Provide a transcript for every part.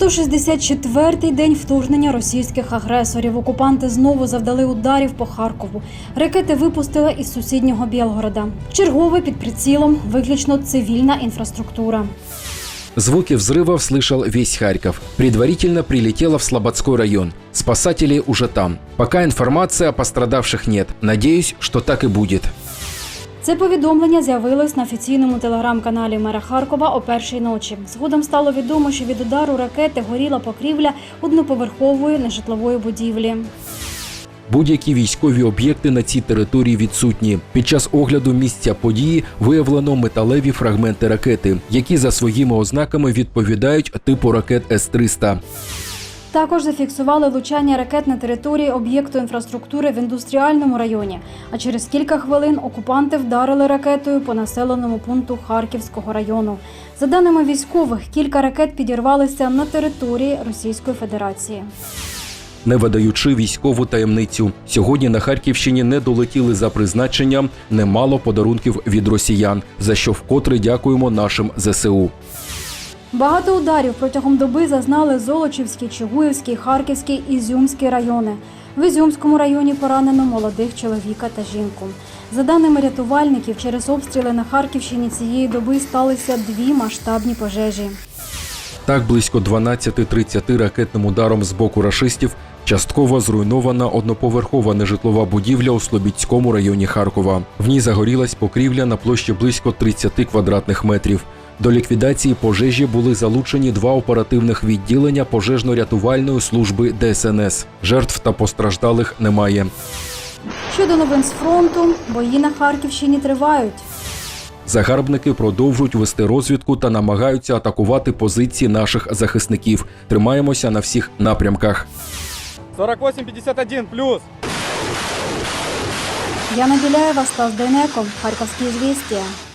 164-й день вторгнення російських агресорів. Окупанти знову завдали ударів по Харкову. Ракети випустили із сусіднього Білгорода. Черговий під прицілом виключно цивільна інфраструктура. Звуки взрывов слышал весь Харьков. Предварительно прилетело в Слободской район. Спасатели уже там. Пока информации о пострадавших нет. Надеюсь, что так и будет. Це повідомлення з'явилось на офіційному телеграм-каналі мера Харкова о першій ночі. Згодом стало відомо, що від удару ракети горіла покрівля одноповерхової нежитлової будівлі. Будь-які військові об'єкти на цій території відсутні. Під час огляду місця події виявлено металеві фрагменти ракети, які за своїми ознаками відповідають типу ракет С-300. Також зафіксували влучання ракет на території об'єкту інфраструктури в індустріальному районі. А через кілька хвилин окупанти вдарили ракетою по населеному пункту Харківського району. За даними військових, кілька ракет підірвалися на території Російської Федерації. Не видаючи військову таємницю, сьогодні на Харківщині не долетіли за призначенням немало подарунків від росіян, за що вкотре дякуємо нашим ЗСУ. Багато ударів протягом доби зазнали Золочівський, Чугуївський, Харківський, Ізюмський райони. В Ізюмському районі поранено молодих чоловіка та жінку. За даними рятувальників, через обстріли на Харківщині цієї доби сталися дві масштабні пожежі. Так близько 12-30 ракетним ударом з боку рашистів частково зруйнована одноповерхова нежитлова будівля у Слобідському районі Харкова. В ній загорілась покрівля на площі близько 30 квадратних метрів. До ліквідації пожежі були залучені два оперативних відділення пожежно-рятувальної служби ДСНС. Жертв та постраждалих немає. Щодо новин з фронту, бої на Харківщині тривають. Загарбники продовжують вести розвідку та намагаються атакувати позиції наших захисників. Тримаємося на всіх напрямках. 48-51 плюс. Яна Біляєва, Стас Дейнеко, Харківські звістія. –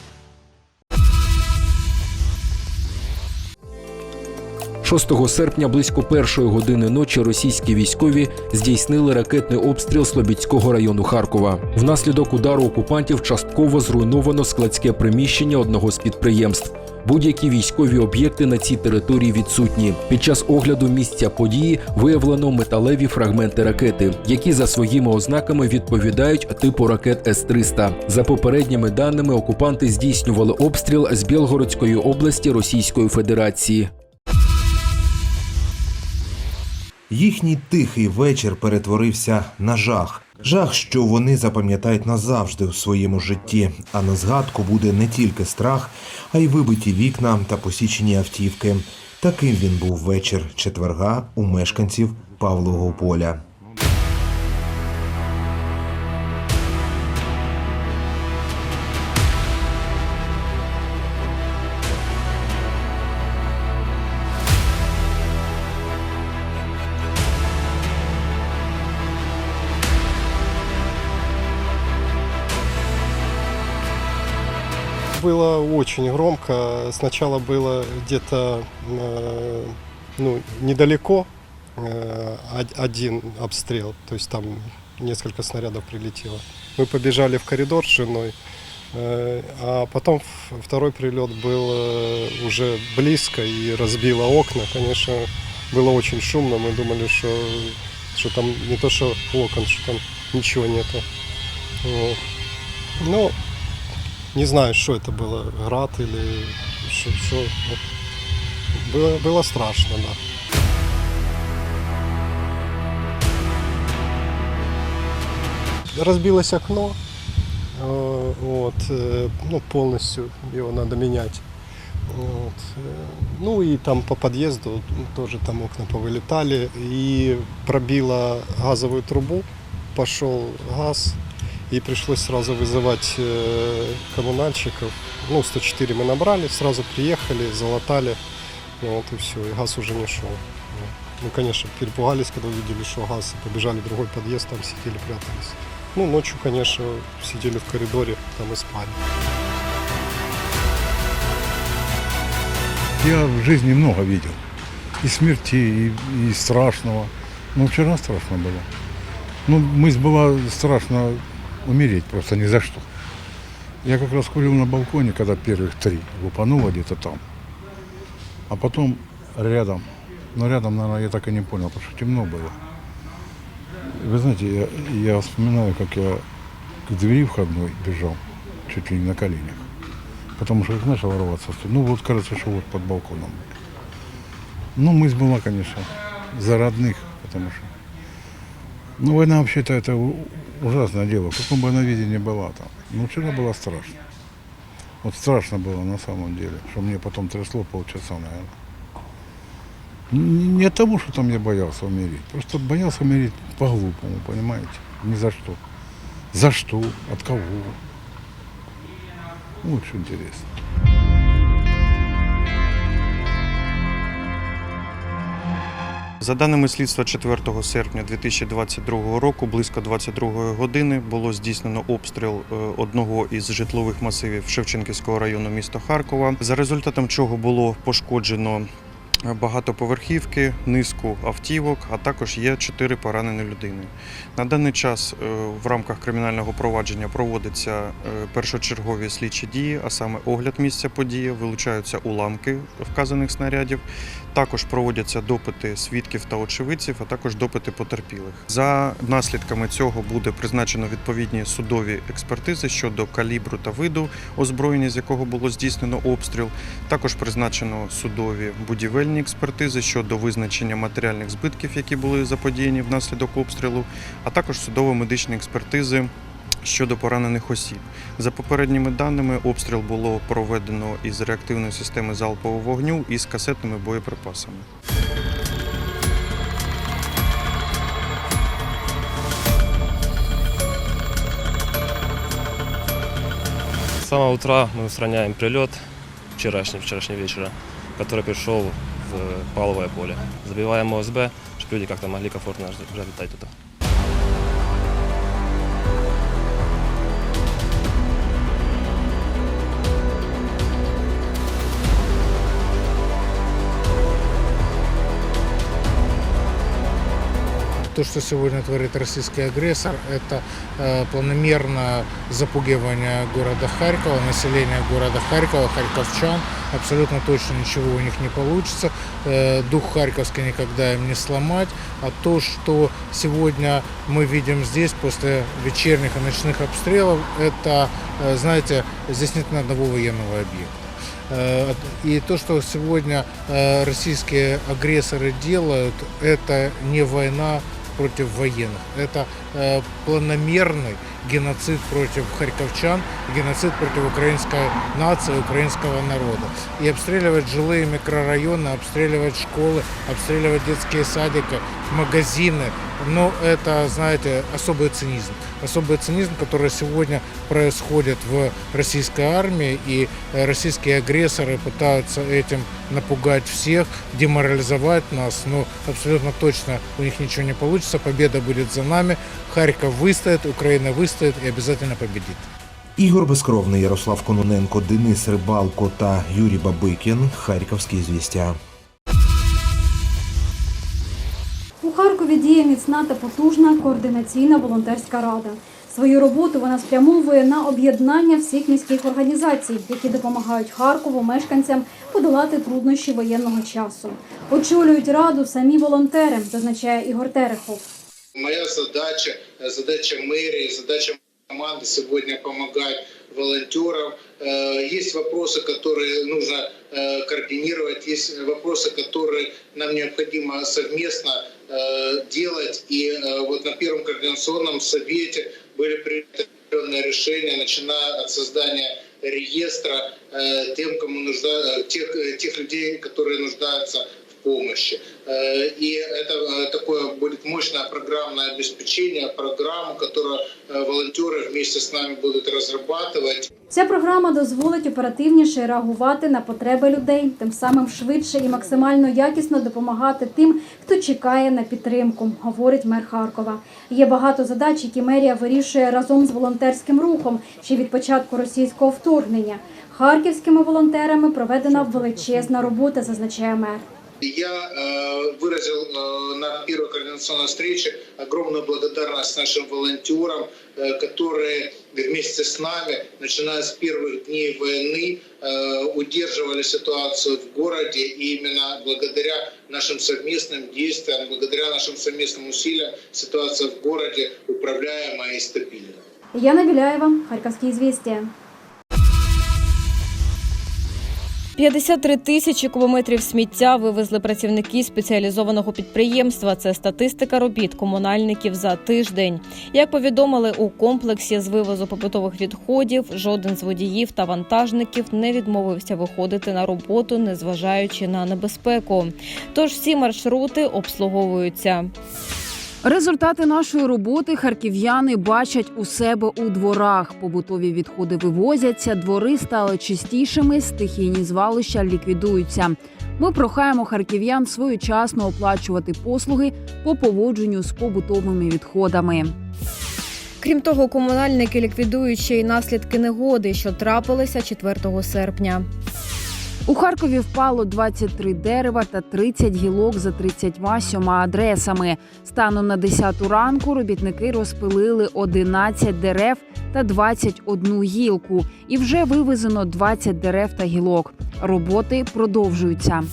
6 серпня близько першої години ночі російські військові здійснили ракетний обстріл Слобідського району Харкова. Внаслідок удару окупантів частково зруйновано складське приміщення одного з підприємств. Будь-які військові об'єкти на цій території відсутні. Під час огляду місця події виявлено металеві фрагменти ракети, які за своїми ознаками відповідають типу ракет С-300. За попередніми даними, окупанти здійснювали обстріл з Білгородської області Російської Федерації. Їхній тихий вечір перетворився на жах. Жах, що вони запам'ятають назавжди у своєму житті. А на згадку буде не тільки страх, а й вибиті вікна та посічені автівки. Таким він був вечір четверга у мешканців Павлового поля. Было очень громко. Сначала было где-то э, ну, недалеко э, од- один обстрел, то есть там несколько снарядов прилетело. Мы побежали в коридор с женой, э, а потом второй прилет был уже близко и разбило окна. Конечно, было очень шумно. Мы думали, что, что там не то что окон, что там ничего нету. Вот. Ну, не знаю, что это было, град или что. что. Было, было страшно, да. Разбилось окно, э, вот, э, ну, полностью его надо менять. Вот. э, Ну и там по подъезду тоже там окна повылетали и пробило газовую трубу, пошел газ, и пришлось сразу вызывать э, коммунальщиков. Ну, 104 мы набрали, сразу приехали, залатали, ну, вот и все, и газ уже не шел. Ну, конечно, перепугались, когда увидели, что газ, и побежали в другой подъезд, там сидели, прятались. Ну, ночью, конечно, сидели в коридоре, там и спали. Я в жизни много видел. И смерти, и, и страшного. Но вчера страшно было. Ну, мысль была страшно умереть просто ни за что. Я как раз курил на балконе, когда первых три лупануло где-то там. А потом рядом Но рядом, наверное, я так и не понял, потому что темно было. Вы знаете, я, я вспоминаю, как я к двери входной бежал, чуть ли не на коленях. Потому что как начал рваться, ну вот кажется, что вот под балконом. Ну, мысль была, конечно, за родных, потому что... Ну, война вообще-то это ужасное дело, в каком бы она виде ни была там. Ну, вчера было страшно. Вот страшно было на самом деле, что мне потом трясло полчаса, наверное. Не от того, что там я боялся умереть. Просто боялся умереть по-глупому, понимаете? Ни за что. За что? От кого? Очень интересно. За даними слідства 4 серпня 2022 року, близько 22 години було здійснено обстріл е, одного із житлових масивів Шевченківського району міста Харкова, за результатом чого було пошкоджено багатоповерхівки, низку автівок, а також є чотири поранені людини. На даний час е, в рамках кримінального провадження проводяться е, першочергові слідчі дії, а саме огляд місця події, вилучаються уламки вказаних снарядів. Також проводяться допити свідків та очевидців, а також допити потерпілих. За наслідками цього буде призначено відповідні судові експертизи щодо калібру та виду озброєння, з якого було здійснено обстріл. Також призначено судові будівельні експертизи щодо визначення матеріальних збитків, які були заподіяні внаслідок обстрілу, а також судово-медичні експертизи. Щодо поранених осіб, за попередніми даними, обстріл було проведено із реактивної системи залпового вогню і з касетними боєприпасами. С самого утра мы устраняем прилет вчерашний, вчерашнего вечера, который пришел в паловое поле. Забиваем ОСБ, чтобы люди как-то могли комфортно ж- летать То, что сегодня творит российский агрессор, это э, планомерное запугивание города Харькова, населения города Харькова, харьковчан. Абсолютно точно ничего у них не получится. Э, дух харьковский никогда им не сломать. А то, что сегодня мы видим здесь после вечерних и ночных обстрелов, это, э, знаете, здесь нет ни одного военного объекта. Э, И то, что сегодня э, российские агрессоры делают, это не война против военных. Это э, планомерный геноцид против харьковчан, геноцид против украинской нации, украинского народа. И обстреливать жилые микрорайоны, обстреливать школы, обстреливать детские садики, магазины, ну, это, знаете, особый цинизм. Особый цинизм, который сегодня происходит в российской армии, и э, российские агрессоры пытаются этим напугать всех, деморализовать нас, но абсолютно точно у них ничего не получится, победа будет за нами, Харьков выстоит, Украина выстоит и обязательно победит. Ігор Безкровний, Ярослав Кононенко, Денис Рибалко та Юрій Бабикін. Харківські звістя. діє міцна та потужна координаційна волонтерська рада. Свою роботу вона спрямовує на об'єднання всіх міських організацій, які допомагають Харкову мешканцям подолати труднощі воєнного часу. Очолюють раду самі волонтери, зазначає Ігор Терехов. Моя задача, э, задача мэрии, задача команды сегодня помогать волонтерам. Э, Есть вопросы, которые нужно э, координировать, есть вопросы, которые нам необходимо совместно э, делать. И э, вот на первом координационном совете были приняты определенные решения, начиная от создания реестра э, тем, кому нужда, э, тех, э, тех людей, которые нуждаются в помощи. Э, И это э, такое будет мощное программное обеспечение, программу, которую э, волонтеры вместе с нами будут разрабатывать. Ця програма дозволить оперативніше реагувати на потреби людей, тим самим швидше і максимально якісно допомагати тим, хто чекає на підтримку, говорить мер Харкова. Є багато задач, які мерія вирішує разом з волонтерським рухом ще від початку російського вторгнення. Харківськими волонтерами проведена величезна робота, зазначає мер. Я э, выразил э, на первой координационной встрече огромную благодарность нашим волонтерам, э, которые вместе с нами, начиная с первых дней войны, э, удерживали ситуацию в городе. И именно благодаря нашим совместным действиям, благодаря нашим совместным усилиям ситуация в городе управляемая и стабильная. Яна Біляєва, Харківські звістя. 53 тисячі кубометрів сміття вивезли працівники спеціалізованого підприємства. Це статистика робіт комунальників за тиждень. Як повідомили у комплексі з вивозу побутових відходів, жоден з водіїв та вантажників не відмовився виходити на роботу, незважаючи на небезпеку. Тож всі маршрути обслуговуються. Результати нашої роботи харків'яни бачать у себе у дворах. Побутові відходи вивозяться, двори стали чистішими, стихійні звалища ліквідуються. Ми прохаємо харків'ян своєчасно оплачувати послуги по поводженню з побутовими відходами. Крім того, комунальники ліквідують ще й наслідки негоди, що трапилися 4 серпня. У Харкові впало 23 дерева та 30 гілок за 37 адресами. Станом на 10 ранку робітники розпилили 11 дерев та 21 гілку. І вже вивезено 20 дерев та гілок. Роботи продовжуються.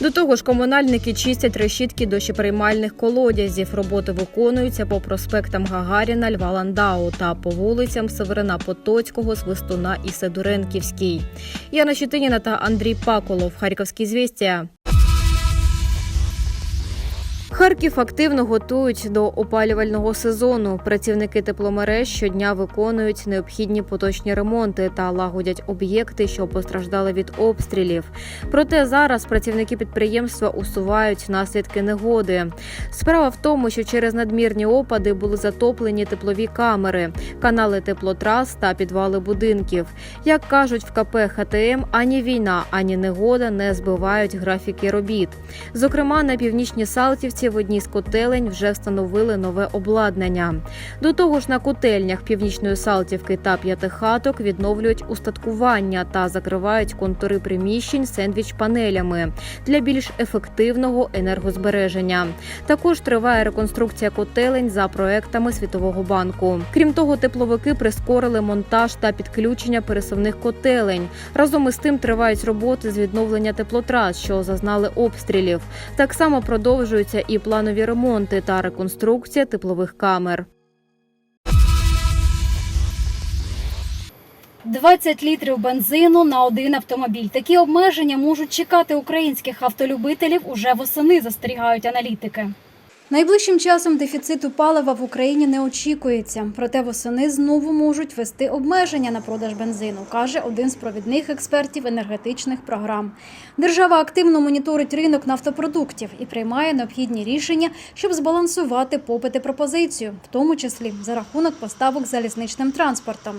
До того ж, комунальники чистять решітки дощеприймальних колодязів. Роботи виконуються по проспектам Гагаріна, Льва Ландау та по вулицям Северина Потоцького, Свистуна і Сидоренківський. Яна Щетиніна та Андрій Паколов. Харківські звістя. Харків активно готують до опалювального сезону. Працівники тепломереж щодня виконують необхідні поточні ремонти та лагодять об'єкти, що постраждали від обстрілів. Проте зараз працівники підприємства усувають наслідки негоди. Справа в тому, що через надмірні опади були затоплені теплові камери, канали теплотрас та підвали будинків. Як кажуть в КП ХТМ, ані війна, ані негода не збивають графіки робіт. Зокрема, на північній Салтівці в одній з котелень вже встановили нове обладнання. До того ж, на котельнях північної Салтівки та п'ятихаток відновлюють устаткування та закривають контури приміщень сендвіч-панелями для більш ефективного енергозбереження. Також триває реконструкція котелень за проектами Світового банку. Крім того, тепловики прискорили монтаж та підключення пересувних котелень. Разом із тим тривають роботи з відновлення теплотрас, що зазнали обстрілів. Так само продовжуються і планові ремонти та реконструкція теплових камер. 20 літрів бензину на один автомобіль. Такі обмеження можуть чекати українських автолюбителів уже восени, застерігають аналітики. Найближчим часом дефіциту палива в Україні не очікується. Проте восени знову можуть вести обмеження на продаж бензину, каже один з провідних експертів енергетичних програм. Держава активно моніторить ринок нафтопродуктів і приймає необхідні рішення, щоб збалансувати попит і пропозицію, в тому числі за рахунок поставок залізничним транспортом.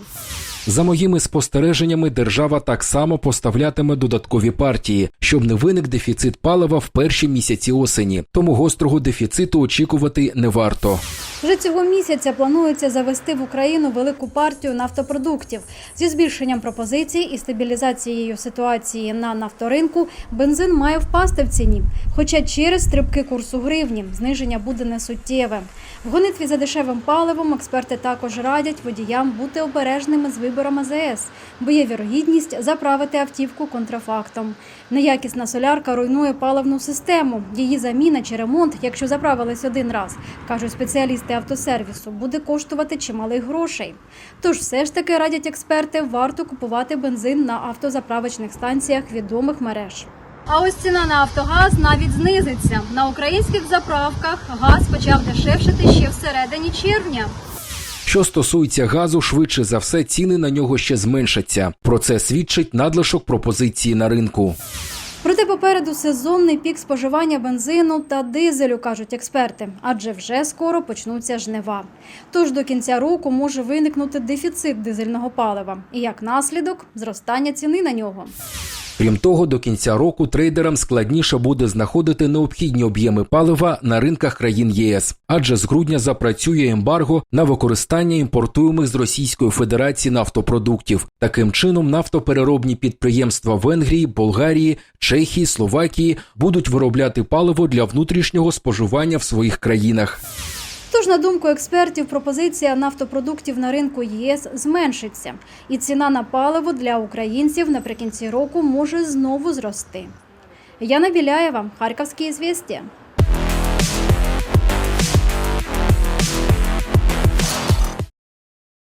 За моїми спостереженнями, держава так само поставлятиме додаткові партії, щоб не виник дефіцит палива в перші місяці осені. Тому гострого дефіциту очікувати не варто. Вже цього місяця планується завести в Україну велику партію нафтопродуктів зі збільшенням пропозицій і стабілізацією ситуації на нафторинку. Бензин має впасти в ціні. Хоча через стрибки курсу гривні зниження буде несуттєве. В гонитві за дешевим паливом експерти також радять водіям бути обережними з вибором АЗС, бо є вірогідність заправити автівку контрафактом. Неякісна солярка руйнує паливну систему. Її заміна чи ремонт, якщо заправились один раз, кажуть спеціалісти автосервісу, буде коштувати чималих грошей. Тож все ж таки радять експерти, варто купувати бензин на автозаправочних станціях відомих мереж. А ось ціна на Автогаз навіть знизиться. На українських заправках газ почав дешевшити ще всередині червня. Що стосується газу, швидше за все ціни на нього ще зменшаться. Про це свідчить надлишок пропозиції на ринку. Проте попереду сезонний пік споживання бензину та дизелю, кажуть експерти, адже вже скоро почнуться жнива. Тож до кінця року може виникнути дефіцит дизельного палива і як наслідок зростання ціни на нього. Крім того, до кінця року трейдерам складніше буде знаходити необхідні об'єми палива на ринках країн ЄС, адже з грудня запрацює ембарго на використання імпортуємих з Російської Федерації нафтопродуктів. Таким чином, нафтопереробні підприємства Венгрії, Болгарії, Чехії, Словакії будуть виробляти паливо для внутрішнього споживання в своїх країнах. Тож, на думку експертів, пропозиція нафтопродуктів на ринку ЄС зменшиться, і ціна на паливо для українців наприкінці року може знову зрости. Яна Біляєва, Харківські звістя.